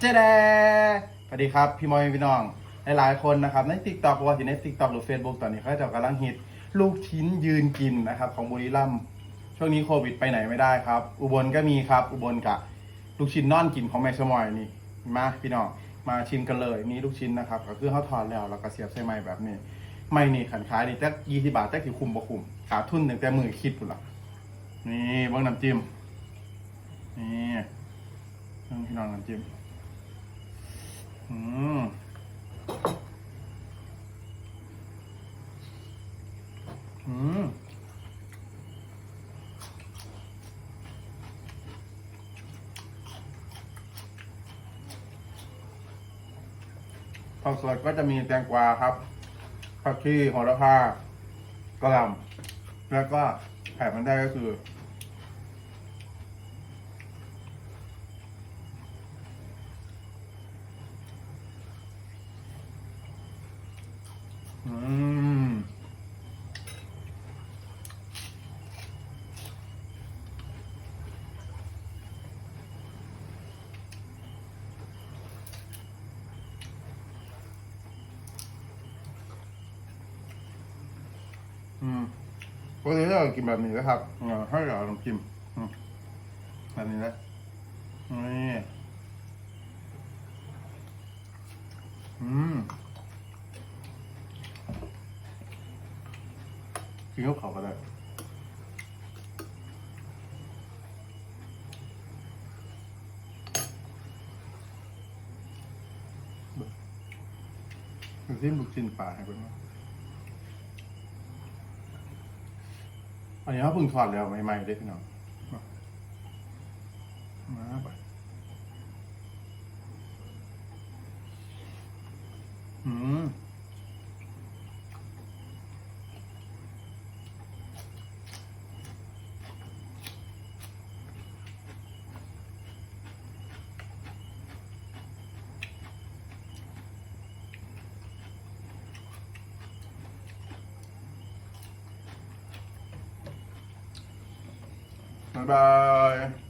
เจ๊แดสวัสดีครับ พี่มอยพี่น้อง หลายๆคนนะครับ ในติ๊กต็อกว่าที่ในติ๊กต็อกหรือ Facebook ตอนนี้เขาจะกำลังฮิตลูกชิ้นยืนกินนะครับ ของบุรีรัมย์ช่วงนี้โควิดไปไหนไม่ได้ครับ อุบลก็มีครับ อุบลกับลูกชิ้นนอนกินของแม่สมอยนี่มาพี่น้องมาชิมกันเลยนี่ลูกชิ้นนะครับ ก็คือเขาทอดแล้วแล้วก็เสียบใส่ไม้แบบนี้ไม่นี่ขันขายนี่จักยี่สิบาทจักถือคุมบ่คุมขาดทุนตั้งแต่มือคิดพุ่นละนี่เบ้างน้ำจิ้มนี่เบิ่งพี่น้องน้ำจิ้ม อืมผักสดก็จะมีแตงกวาครับผักชีโหระพากระหล่ำแล้วก็แผ่มันได้ก็คือ อืม อืมปกติเรากินแบบนี้นะครับเออให้เราลองกินอืมแบบนี้นะนี่อืมกินข้าวเขาก็ได้ดูที่ลูกชิ้นปลาให้เป็นว่า อันนี้เขาเพิ่งถอดแล้วใหม่ๆเลยพี่น้องมาไปอืม บ๊ายบาย